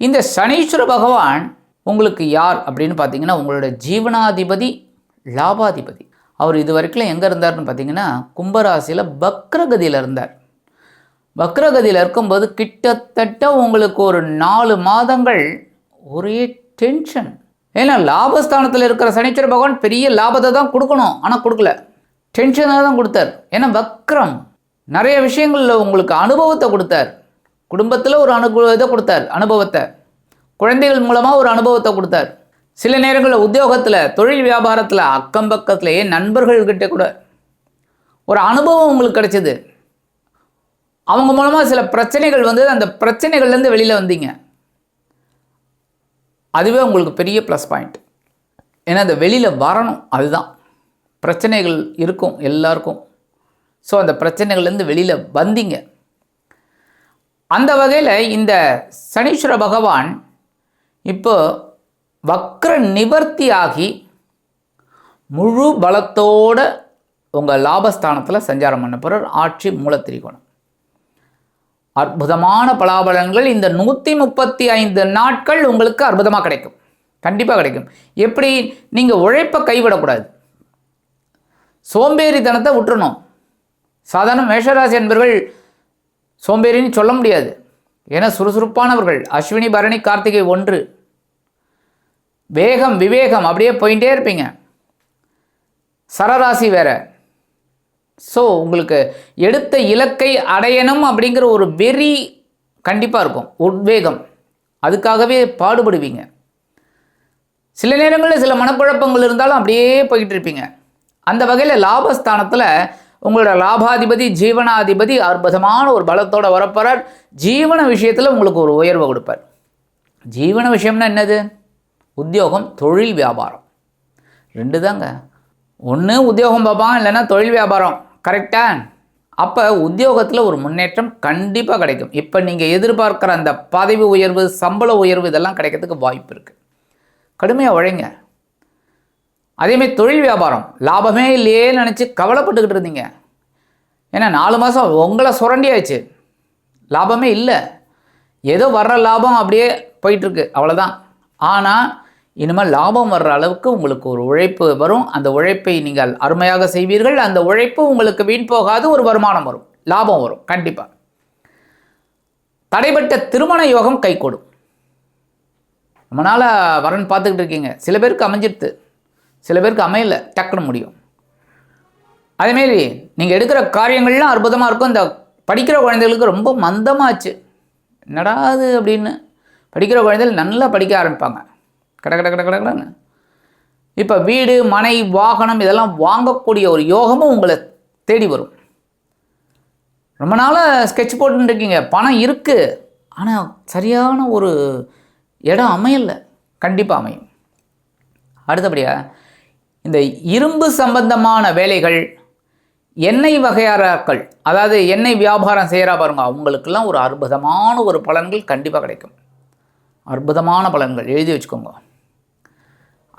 இந்த சனீஸ்வர பகவான் உங்களுக்கு யார் அப்படின்னு பார்த்தீங்கன்னா உங்களோட ஜீவனாதிபதி லாபாதிபதி. அவர் இது வரைக்கும் எங்கே இருந்தார்னு பார்த்தீங்கன்னா கும்பராசியில் பக்ரகதியில் இருந்தார். பக்ரகதியில் இருக்கும்போது கிட்டத்தட்ட உங்களுக்கு ஒரு நாலு மாதங்கள் ஒரே டென்ஷன் ஏன்னா லாபஸ்தானத்தில் இருக்கிற சனீஸ்வர பகவான் பெரிய லாபத்தை தான் கொடுக்கணும் ஆனால் கொடுக்கல. டென்ஷனாக தான் கொடுத்தார். ஏன்னா வக்ரம் நிறைய விஷயங்களில் உங்களுக்கு அனுபவத்தை கொடுத்தார். குடும்பத்தில் ஒரு அனுகு இதை கொடுத்தார் அனுபவத்தை. குழந்தைகள் மூலமாக ஒரு அனுபவத்தை கொடுத்தார். சில நேரங்களில் உத்தியோகத்தில் தொழில் வியாபாரத்தில் அக்கம் பக்கத்துலேயே நண்பர்கள்கிட்ட கூட ஒரு அனுபவம் உங்களுக்கு கிடைச்சிது. அவங்க மூலமாக சில பிரச்சனைகள் வந்து அந்த பிரச்சனைகள்லேருந்து வெளியில் வந்தீங்க. அதுவே உங்களுக்கு பெரிய ப்ளஸ் பாயிண்ட் ஏன்னா அந்த வெளியில் வரணும் அதுதான். பிரச்சனைகள் இருக்கும் எல்லாருக்கும். ஸோ அந்த பிரச்சனைகள்லேருந்து வெளியில் வந்தீங்க. அந்த வகையில் இந்த சனீஸ்வர பகவான் இப்போ வக்ர நிவர்த்தி ஆகி முழு பலத்தோட உங்கள் லாபஸ்தானத்தில் சஞ்சாரம் பண்ண போகிறார் ஆட்சி மூலத்திரிகோணம். அற்புதமான பலாபலன்கள் இந்த நூற்றி முப்பத்தி ஐந்து நாட்கள் உங்களுக்கு அற்புதமாக கிடைக்கும். கண்டிப்பாக கிடைக்கும். எப்படி? நீங்கள் உழைப்பை கைவிடக்கூடாது. சோம்பேறித்தனத்தை விட்டுறணும். சாதாரண மேஷராசி என்பவர்கள் சோம்பேறின்னு சொல்ல முடியாது. ஏன்னா சுறுசுறுப்பானவர்கள் அஸ்வினி பரணி கார்த்திகை ஒன்று. வேகம் விவேகம் அப்படியே போயிட்டே இருப்பீங்க. சரராசி வேற. ஸோ உங்களுக்கு எடுத்த இலக்கை அடையணும் அப்படிங்கிற ஒரு வெறி கண்டிப்பாக இருக்கும். உத்வேகம். அதுக்காகவே பாடுபடுவீங்க. சில நேரங்களில் சில மனக்குழப்பங்கள் இருந்தாலும் அப்படியே போய்கிட்டு இருப்பீங்க. அந்த வகையில் லாபஸ்தானத்தில் உங்களோட லாபாதிபதி ஜீவனாதிபதி அற்புதமான ஒரு பலத்தோட வரப்போறார். ஜீவன விஷயத்தில் உங்களுக்கு ஒரு உயர்வை கொடுப்பார். ஜீவன விஷயம்னா என்னது? உத்தியோகம் தொழில் வியாபாரம். ரெண்டு தாங்க ஒன்று உத்தியோகம் பார்ப்பான் இல்லைன்னா தொழில் வியாபாரம். கரெக்டாக அப்போ உத்தியோகத்தில் ஒரு முன்னேற்றம் கண்டிப்பாக கிடைக்கும். இப்போ நீங்கள் எதிர்பார்க்குற அந்த பதவி உயர்வு சம்பள உயர்வு இதெல்லாம் கிடைக்கிறதுக்கு வாய்ப்பு இருக்குது கடுமையாக உழைங்க. அதேமாதிரி தொழில் வியாபாரம். லாபமே இல்லையேன்னு நினச்சி கவலைப்பட்டுக்கிட்டு இருந்தீங்க. ஏன்னா நாலு மாதம் உங்களை சுரண்டியாச்சு லாபமே இல்லை. ஏதோ வர்ற லாபம் அப்படியே போயிட்டுருக்கு. அவ்வளோதான் ஆனால் இனிமேல் லாபம் வர்ற அளவுக்கு உங்களுக்கு ஒரு உழைப்பு வரும். அந்த உழைப்பை நீங்கள் அருமையாக செய்வீர்கள். அந்த உழைப்பு உங்களுக்கு வீண் போகாது. ஒரு வருமானம் வரும். லாபம் வரும். கண்டிப்பாக தடைப்பட்ட திருமண யோகம் கைகூடும். ரொம்ப நாளாக வரன் பார்த்துக்கிட்டு இருக்கீங்க. சில பேருக்கு அமைஞ்சிருது சில பேருக்கு அமையல டக்குன்னு முடியும். அதேமாரி நீங்கள் எடுக்கிற காரியங்கள்லாம் அற்புதமாக இருக்கும். இந்த படிக்கிற குழந்தைகளுக்கு ரொம்ப மந்தமாச்சு. என்னடா அது அப்படின்னு. படிக்கிற குழந்தைகள் நல்லா படிக்க ஆரம்பிப்பாங்க. கட கட கட கட கடன்னு இப்போ வீடு மனை வாகனம் இதெல்லாம் வாங்கக்கூடிய ஒரு யோகமும் உங்களை தேடி வரும். ரொம்ப நாளாக ஸ்கெட்ச் போட்டுருக்கீங்க பணம் இருக்குது ஆனால் சரியான ஒரு இடம் அமையலை. கண்டிப்பாக அமையும். அடுத்தபடியாக இந்த இரும்பு சம்பந்தமான வேலைகள் எண்ணெய் வகையாராக்கள் அதாவது எண்ணெய் வியாபாரம் செய்கிறா பாருங்க அவங்களுக்கெல்லாம் ஒரு அற்புதமான ஒரு பலன்கள் கண்டிப்பாக கிடைக்கும். அற்புதமான பலன்கள் எழுதி வச்சுக்கோங்க.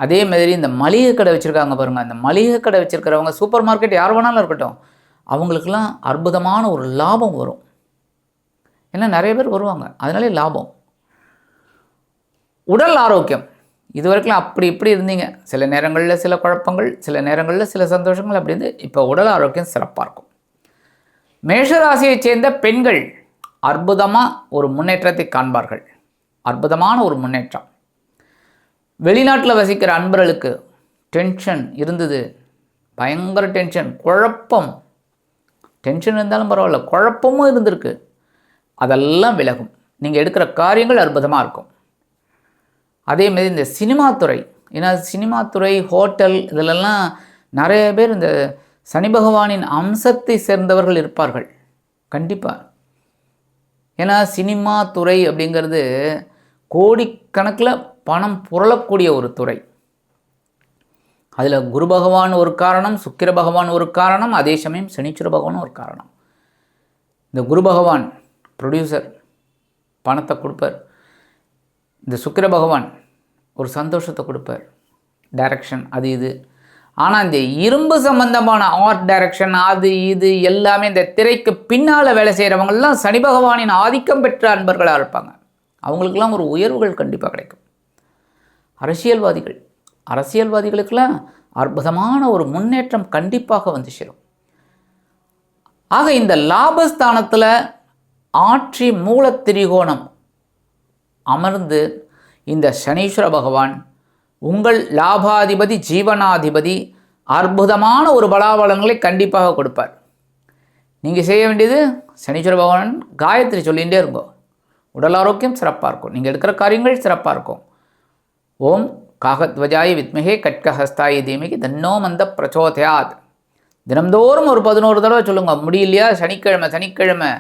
அதே மாதிரி இந்த மளிகை கடை வச்சுருக்காங்க பாருங்கள் அந்த மளிகை கடை வச்சுருக்கிறவங்க சூப்பர் மார்க்கெட் யார் வேணாலும் இருக்கட்டும் அவங்களுக்கெல்லாம் அற்புதமான ஒரு லாபம் வரும். ஏன்னா நிறைய பேர் வருவாங்க அதனாலே லாபம். உடல் ஆரோக்கியம். இது வரைக்கும் அப்படி இப்படி இருந்தீங்க. சில நேரங்களில் சில குழப்பங்கள் சில நேரங்களில் சில சந்தோஷங்கள் அப்படின்னு இப்போ உடல் ஆரோக்கியம் சிறப்பாக இருக்கும். மேஷராசியைச் சேர்ந்த பெண்கள் அற்புதமாக ஒரு முன்னேற்றத்தை காண்பார்கள். அற்புதமான ஒரு முன்னேற்றம். வெளிநாட்டில் வசிக்கிற அன்பர்களுக்கு டென்ஷன் இருந்தது. பயங்கர டென்ஷன் குழப்பம். டென்ஷன் இருந்தாலும் பரவாயில்ல குழப்பமும் இருந்திருக்கு. அதெல்லாம் விலகும். நீங்கள் எடுக்கிற காரியங்கள் அற்புதமாக இருக்கும். அதே மாதிரி இந்த சினிமா துறை. ஏன்னா சினிமா துறை ஹோட்டல் இதிலெல்லாம் நிறைய பேர் இந்த சனி பகவானின் அம்சத்தை சேர்ந்தவர்கள் இருப்பார்கள். கண்டிப்பாக ஏன்னா சினிமா துறை அப்படிங்கிறது கோடிக்கணக்கில் பணம் புரளக்கூடிய ஒரு துறை. அதில் குரு பகவான் ஒரு காரணம் சுக்கிர பகவான் ஒரு காரணம் அதே சமயம் சனீஸ்வர பகவான் ஒரு காரணம். இந்த குரு பகவான் ப்ரொடியூசர் பணத்தை கொடுப்பார். இந்த சுக்கிர பகவான் ஒரு சந்தோஷத்தை கொடுப்பார். டைரக்ஷன் அது இது. ஆனால் இந்த இரும்பு சம்பந்தமான ஆர்ட் டைரக்ஷன் அது இது எல்லாமே இந்த திரைக்கு பின்னால் வேலை செய்கிறவங்கெல்லாம் சனி பகவானின் ஆதிக்கம் பெற்ற அன்பர்களாக இருப்பாங்க. அவங்களுக்கெல்லாம் ஒரு உயர்வுகள் கண்டிப்பாக கிடைக்கும். அரசியல்வாதிகள். அரசியல்வாதிகளுக்கெல்லாம் அற்புதமான ஒரு முன்னேற்றம் கண்டிப்பாக வந்து சேரும். ஆக இந்த லாபஸ்தானத்தில் ஆட்சி மூலத்திரிகோணம் அமர்ந்து இந்த சனீஸ்வர பகவான் உங்கள் லாபாதிபதி ஜீவனாதிபதி அற்புதமான ஒரு பலாபலங்களை கண்டிப்பாக கொடுப்பார். நீங்கள் செய்ய வேண்டியது சனீஸ்வர பகவான் காயத்ரி சொல்லிகிட்டே இருக்கும் உடல் ஆரோக்கியம் சிறப்பாக இருக்கும். நீங்கள் எடுக்கிற காரியங்கள் சிறப்பாக இருக்கும். ஓம் காகத்வஜாய வித்மகே கட்கஹஸ்தாயி தீமிகி தன்னோ மந்த பிரச்சோதயாத். தினம்தோறும் ஒரு பதினோரு தடவை சொல்லுங்கள் முடியலையா? சனிக்கிழமை சனிக்கிழமை.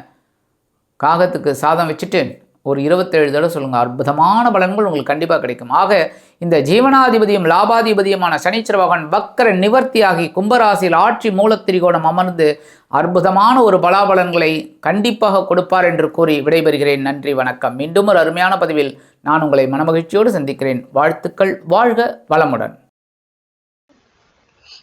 காகத்துக்கு சாதம் வச்சுட்டு ஒரு இருபத்தேழு தடவை சொல்லுங்கள் அற்புதமான பலன்கள் உங்களுக்கு கண்டிப்பாக கிடைக்கும். ஆக இந்த ஜீவனாதிபதியும் லாபாதிபதியுமான சனீஸ்வர பகவான் வக்கர நிவர்த்தியாகி கும்பராசியில் ஆட்சி மூலத்திரிகோணம் அமர்ந்து அற்புதமான ஒரு பலாபலன்களை கண்டிப்பாக கொடுப்பார் என்று கூறி விடைபெறுகிறேன். நன்றி வணக்கம். மீண்டும் ஒரு அருமையான பதிவில் நான் உங்களை மனமகிழ்ச்சியோடு சந்திக்கிறேன். வாழ்த்துக்கள். வாழ்க வளமுடன்.